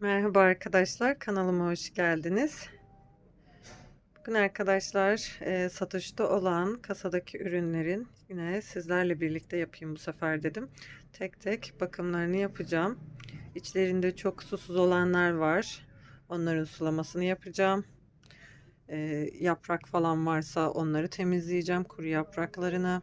Merhaba arkadaşlar, kanalıma hoş geldiniz. Bugün arkadaşlar e, satışta olan kasadaki ürünlerin yine sizlerle birlikte yapayım bu sefer dedim. Tek tek bakımlarını yapacağım. İçlerinde çok susuz olanlar var. Onların sulamasını yapacağım. E, yaprak falan varsa onları temizleyeceğim. Kuru yapraklarını.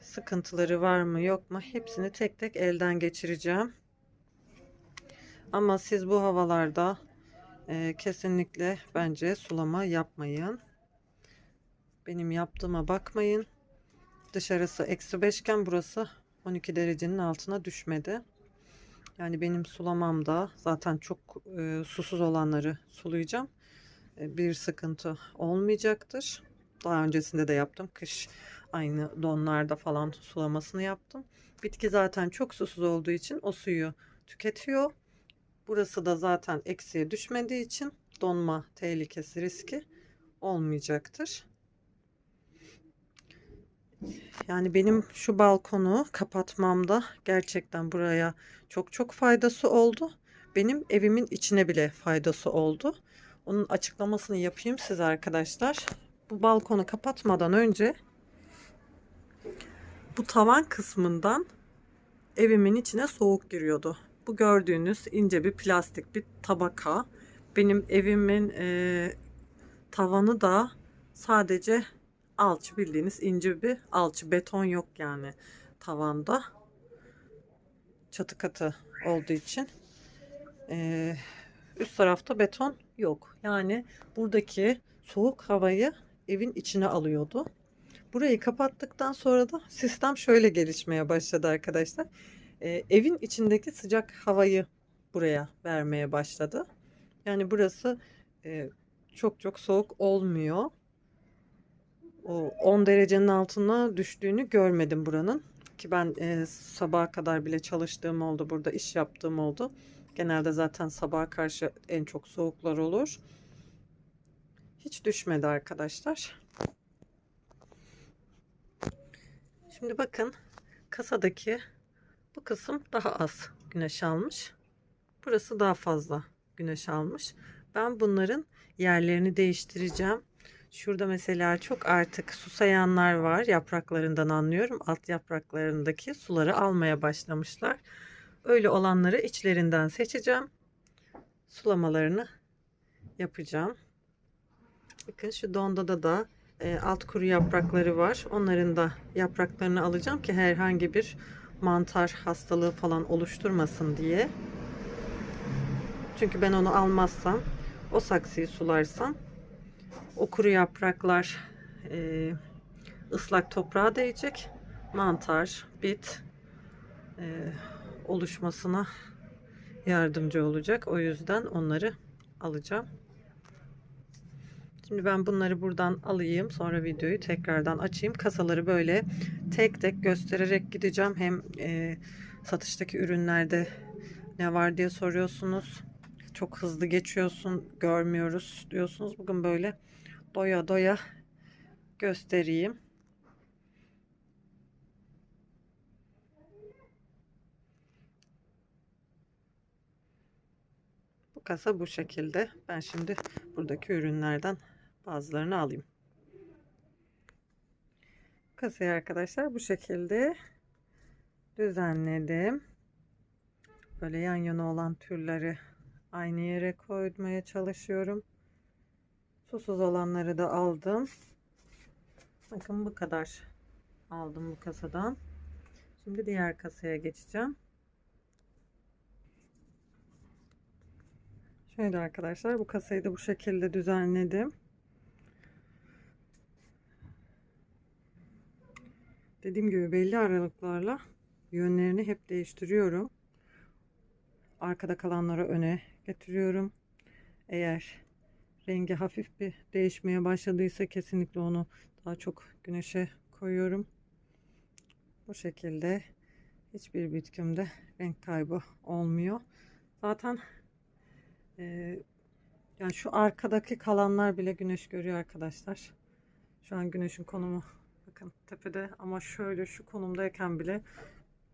Sıkıntıları var mı yok mu hepsini tek tek elden geçireceğim. Ama siz bu havalarda e, kesinlikle bence sulama yapmayın. Benim yaptığıma bakmayın. Dışarısı eksi 5 iken burası 12 derecenin altına düşmedi. Yani benim sulamamda zaten çok e, susuz olanları sulayacağım. E, bir sıkıntı olmayacaktır. Daha öncesinde de yaptım. Kış aynı donlarda falan sulamasını yaptım. Bitki zaten çok susuz olduğu için o suyu tüketiyor. Burası da zaten eksiye düşmediği için donma tehlikesi riski olmayacaktır. Yani benim şu balkonu kapatmamda gerçekten buraya çok çok faydası oldu. Benim evimin içine bile faydası oldu. Onun açıklamasını yapayım size arkadaşlar. Bu balkonu kapatmadan önce bu tavan kısmından evimin içine soğuk giriyordu. Bu gördüğünüz ince bir plastik bir tabaka. Benim evimin e, tavanı da sadece alçı bildiğiniz ince bir alçı. Beton yok yani tavanda. Çatı katı olduğu için. E, üst tarafta beton yok. Yani buradaki soğuk havayı evin içine alıyordu. Burayı kapattıktan sonra da sistem şöyle gelişmeye başladı arkadaşlar e, evin içindeki sıcak havayı buraya vermeye başladı. Yani burası e, çok çok soğuk olmuyor. O 10 derecenin altına düştüğünü görmedim buranın. Ki ben e, sabaha kadar bile çalıştığım oldu. Burada iş yaptığım oldu. Genelde zaten sabaha karşı en çok soğuklar olur. Hiç düşmedi arkadaşlar. Şimdi bakın kasadaki bu kısım daha az güneş almış. Burası daha fazla güneş almış. Ben bunların yerlerini değiştireceğim. Şurada mesela çok artık susayanlar var. Yapraklarından anlıyorum. Alt yapraklarındaki suları almaya başlamışlar. Öyle olanları içlerinden seçeceğim. Sulamalarını yapacağım. Bakın şu dondada da e, alt kuru yaprakları var. Onların da yapraklarını alacağım ki herhangi bir mantar hastalığı falan oluşturmasın diye. Çünkü ben onu almazsam, o saksıyı sularsam o kuru yapraklar e, ıslak toprağa değecek. Mantar, bit e, oluşmasına yardımcı olacak. O yüzden onları alacağım. Şimdi ben bunları buradan alayım. Sonra videoyu tekrardan açayım. Kasaları böyle tek tek göstererek gideceğim. Hem e, satıştaki ürünlerde ne var diye soruyorsunuz. Çok hızlı geçiyorsun, görmüyoruz diyorsunuz. Bugün böyle doya doya göstereyim. Bu kasa bu şekilde. Ben şimdi buradaki ürünlerden bazılarını alayım. Kasayı arkadaşlar bu şekilde düzenledim. Böyle yan yana olan türleri aynı yere koymaya çalışıyorum. Susuz olanları da aldım. Bakın bu kadar aldım bu kasadan. Şimdi diğer kasaya geçeceğim. Şöyle arkadaşlar bu kasayı da bu şekilde düzenledim. Dediğim gibi belli aralıklarla yönlerini hep değiştiriyorum. Arkada kalanları öne getiriyorum. Eğer rengi hafif bir değişmeye başladıysa kesinlikle onu daha çok güneşe koyuyorum. Bu şekilde hiçbir bitkimde renk kaybı olmuyor. Zaten e, yani şu arkadaki kalanlar bile güneş görüyor arkadaşlar. Şu an güneşin konumu bakın tepede ama şöyle şu konumdayken bile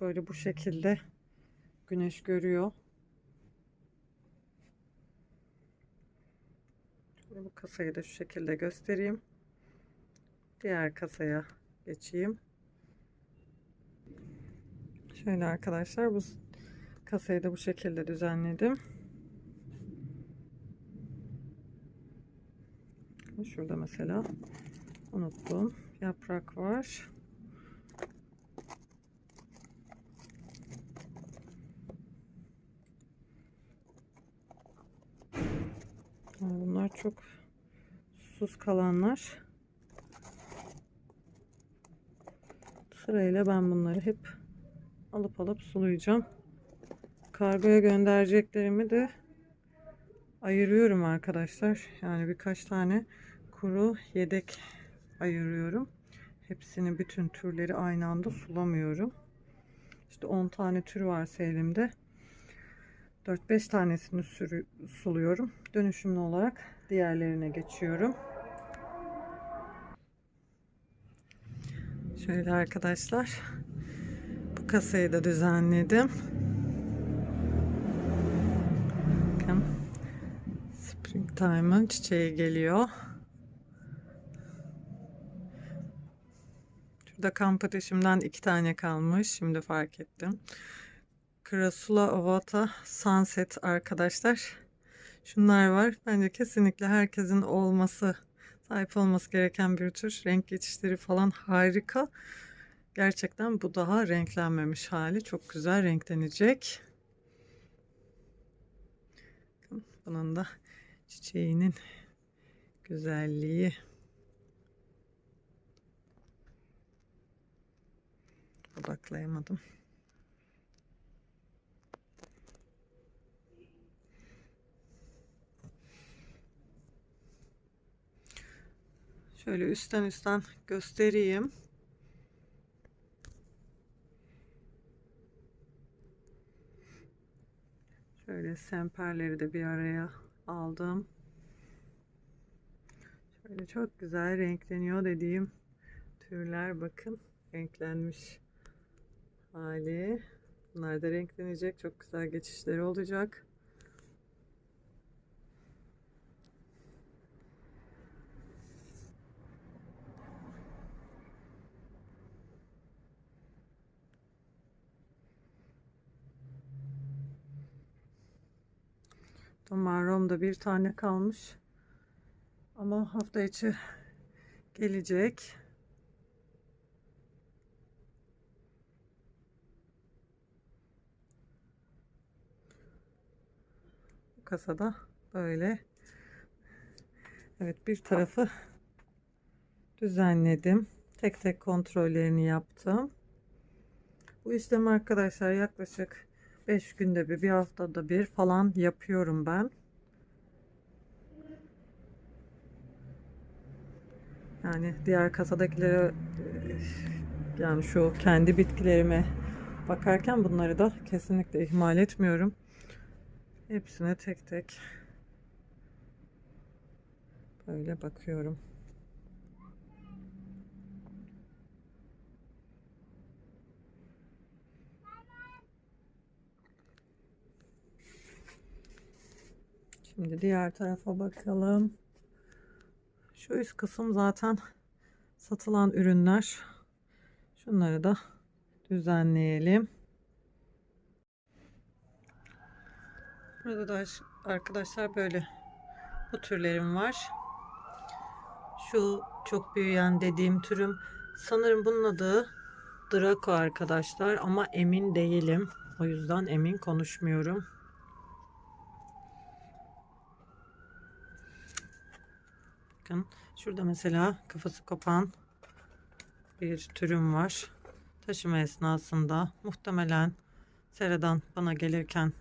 böyle bu şekilde güneş görüyor. Şöyle bu kasayı da şu şekilde göstereyim. Diğer kasaya geçeyim. Şöyle arkadaşlar bu kasayı da bu şekilde düzenledim. Şurada mesela unuttum. Yaprak var. Bunlar çok susuz kalanlar. Sırayla ben bunları hep alıp alıp sulayacağım. Kargoya göndereceklerimi de ayırıyorum arkadaşlar. Yani birkaç tane kuru yedek ayırıyorum. Hepsini bütün türleri aynı anda sulamıyorum. İşte 10 tane tür varsa elimde 4-5 tanesini sürü, suluyorum. Dönüşümlü olarak diğerlerine geçiyorum. Şöyle arkadaşlar. Bu kasayı da düzenledim. Bakın. Springtime'ın çiçeği geliyor. Şurada kamp ateşimden iki tane kalmış. Şimdi fark ettim. Krasula Ovata Sunset arkadaşlar. Şunlar var. Bence kesinlikle herkesin olması, sahip olması gereken bir tür. Renk geçişleri falan harika. Gerçekten bu daha renklenmemiş hali. Çok güzel renklenecek. Bunun da çiçeğinin güzelliği. Odaklayamadım. Şöyle üstten üstten göstereyim. Şöyle semperleri de bir araya aldım. Şöyle çok güzel renkleniyor dediğim türler bakın renklenmiş hali. Bunlar da renklenecek. Çok güzel geçişleri olacak. Tomarom'da bir tane kalmış. Ama hafta içi gelecek. Kasada böyle. Evet bir tarafı düzenledim. Tek tek kontrollerini yaptım. Bu işlemi arkadaşlar yaklaşık 5 günde bir, bir haftada bir falan yapıyorum ben. Yani diğer kasadakilere yani şu kendi bitkilerime bakarken bunları da kesinlikle ihmal etmiyorum. Hepsine tek tek böyle bakıyorum. Şimdi diğer tarafa bakalım. Şu üst kısım zaten satılan ürünler. Şunları da düzenleyelim. Burada da arkadaşlar böyle bu türlerim var. Şu çok büyüyen dediğim türüm sanırım bunun adı Draco arkadaşlar ama emin değilim. O yüzden emin konuşmuyorum. Bakın şurada mesela kafası kopan bir türüm var. Taşıma esnasında muhtemelen seradan bana gelirken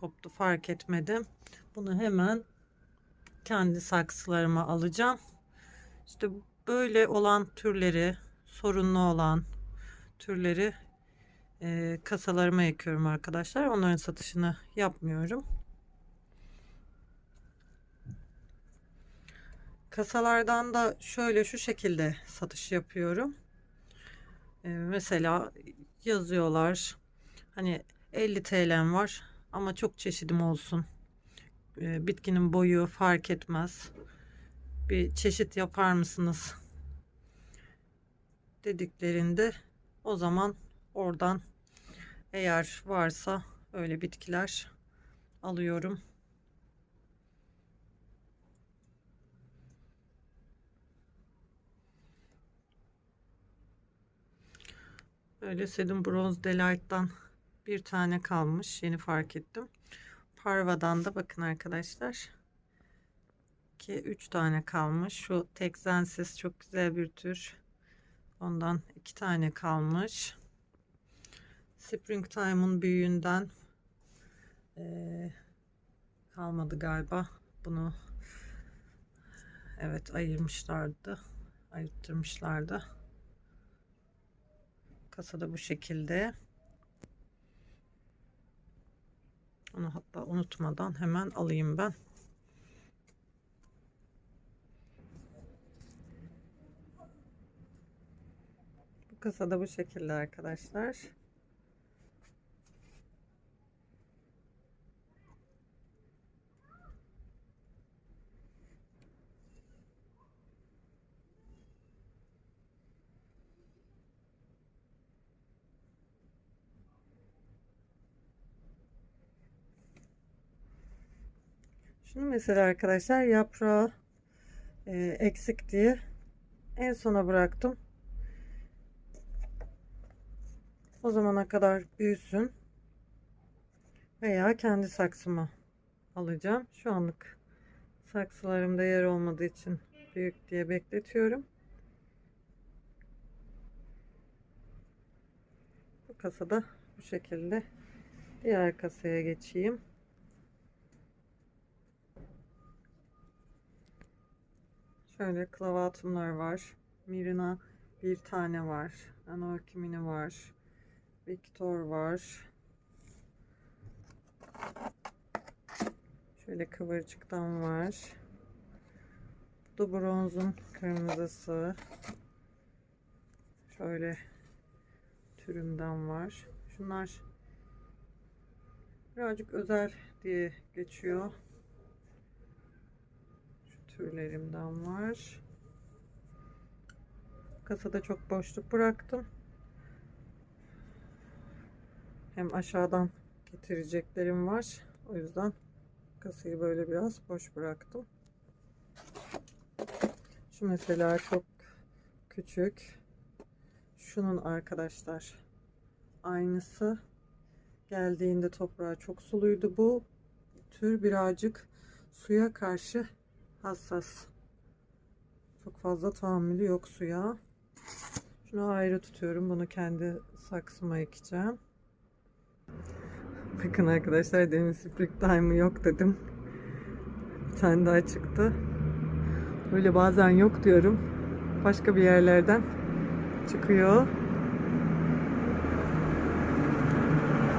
koptu fark etmedim. Bunu hemen kendi saksılarıma alacağım. İşte böyle olan türleri, sorunlu olan türleri e, kasalarıma ekiyorum arkadaşlar. Onların satışını yapmıyorum. Kasalardan da şöyle şu şekilde satış yapıyorum. Ee, mesela yazıyorlar. Hani 50 TL'm var ama çok çeşidim olsun. Ee, bitkinin boyu fark etmez. Bir çeşit yapar mısınız? Dediklerinde o zaman oradan eğer varsa öyle bitkiler alıyorum. Öyle Sedum Bronze Delight'tan bir tane kalmış. Yeni fark ettim. Parva'dan da bakın arkadaşlar. 2 3 tane kalmış. Şu Texensis çok güzel bir tür. Ondan iki tane kalmış. Springtime'ın büyüğünden eee, kalmadı galiba. Bunu evet ayırmışlardı. Ayırttırmışlardı. Kasada bu şekilde. Onu hatta unutmadan hemen alayım ben. Bu kasada bu şekilde arkadaşlar. Şunu mesela arkadaşlar yaprağı e, eksik diye en sona bıraktım. O zamana kadar büyüsün. Veya kendi saksıma alacağım. Şu anlık saksılarımda yer olmadığı için büyük diye bekletiyorum. Bu kasada bu şekilde. Diğer kasaya geçeyim. Şöyle klavatımlar var. Mirina bir tane var. Anorkimini var. Victor var. Şöyle kıvırcıktan var. Bu da bronzun kırmızısı. Şöyle türümden var. Şunlar birazcık özel diye geçiyor türlerimden var. Kasada çok boşluk bıraktım. Hem aşağıdan getireceklerim var. O yüzden kasayı böyle biraz boş bıraktım. Şu mesela çok küçük. Şunun arkadaşlar aynısı. Geldiğinde toprağa çok suluydu bu. Tür birazcık suya karşı hassas. Çok fazla tahammülü yok suya. Şunu ayrı tutuyorum. Bunu kendi saksıma ekeceğim. Bakın arkadaşlar demin spring time'ı yok dedim. Bir tane daha çıktı. Böyle bazen yok diyorum. Başka bir yerlerden çıkıyor.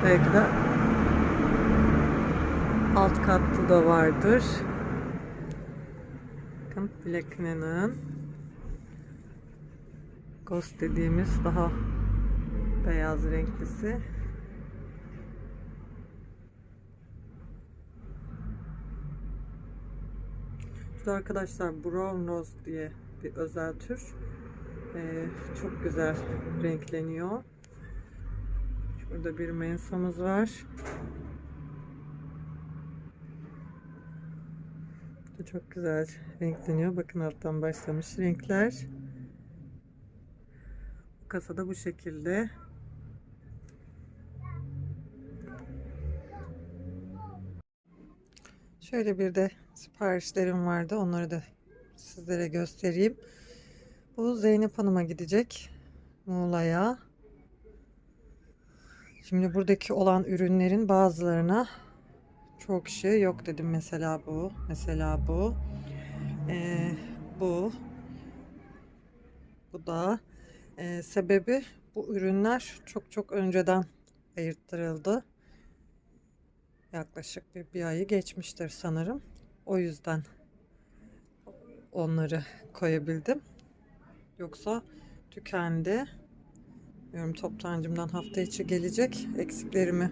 Belki de alt katlı da vardır. Bakın Blackna'nın Ghost dediğimiz daha beyaz renklisi. Şu arkadaşlar Brown Rose diye bir özel tür. Ee, çok güzel renkleniyor. Şurada bir mensamız var. Çok güzel renkleniyor. Bakın alttan başlamış renkler. Bu kasada bu şekilde. Şöyle bir de siparişlerim vardı. Onları da sizlere göstereyim. Bu Zeynep Hanım'a gidecek. Muğla'ya. Şimdi buradaki olan ürünlerin bazılarına çok şey yok dedim. Mesela bu. Mesela bu. Ee, bu. Bu da. Ee, sebebi bu ürünler çok çok önceden ayırttırıldı. Yaklaşık bir, bir ayı geçmiştir sanırım. O yüzden onları koyabildim. Yoksa tükendi. Bilmiyorum toptancımdan hafta içi gelecek eksiklerimi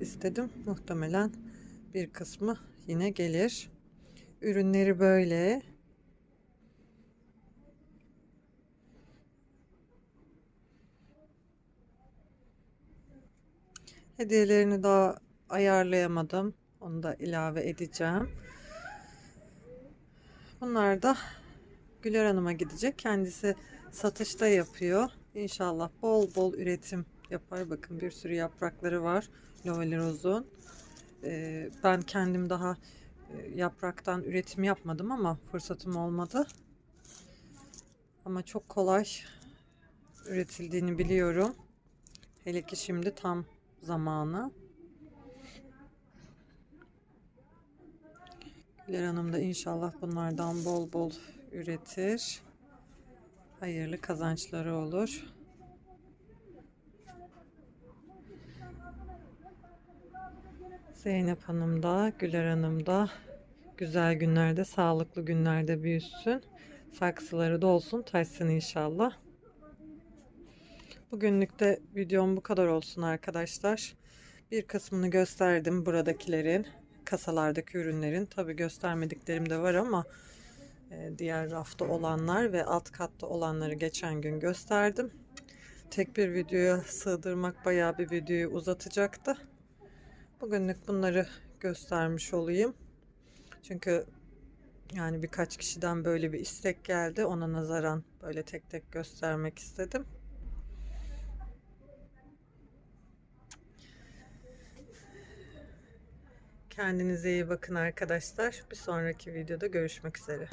istedim. Muhtemelen bir kısmı yine gelir. Ürünleri böyle. Hediyelerini daha ayarlayamadım. Onu da ilave edeceğim. Bunlar da Güler Hanım'a gidecek. Kendisi satışta yapıyor. İnşallah bol bol üretim yapar. Bakın bir sürü yaprakları var. Lovalerozun. Ben kendim daha yapraktan üretim yapmadım ama fırsatım olmadı. Ama çok kolay üretildiğini biliyorum. Hele ki şimdi tam zamanı. Güler Hanım da inşallah bunlardan bol bol üretir. Hayırlı kazançları olur. Zeynep Hanım da, Güler Hanım da güzel günlerde, sağlıklı günlerde büyüsün. Saksıları dolsun, taşsın inşallah. Bugünlük de videom bu kadar olsun arkadaşlar. Bir kısmını gösterdim buradakilerin, kasalardaki ürünlerin. Tabi göstermediklerim de var ama e, diğer rafta olanlar ve alt katta olanları geçen gün gösterdim. Tek bir videoya sığdırmak bayağı bir videoyu uzatacaktı. Bugünlük bunları göstermiş olayım. Çünkü yani birkaç kişiden böyle bir istek geldi. Ona nazaran böyle tek tek göstermek istedim. Kendinize iyi bakın arkadaşlar. Bir sonraki videoda görüşmek üzere.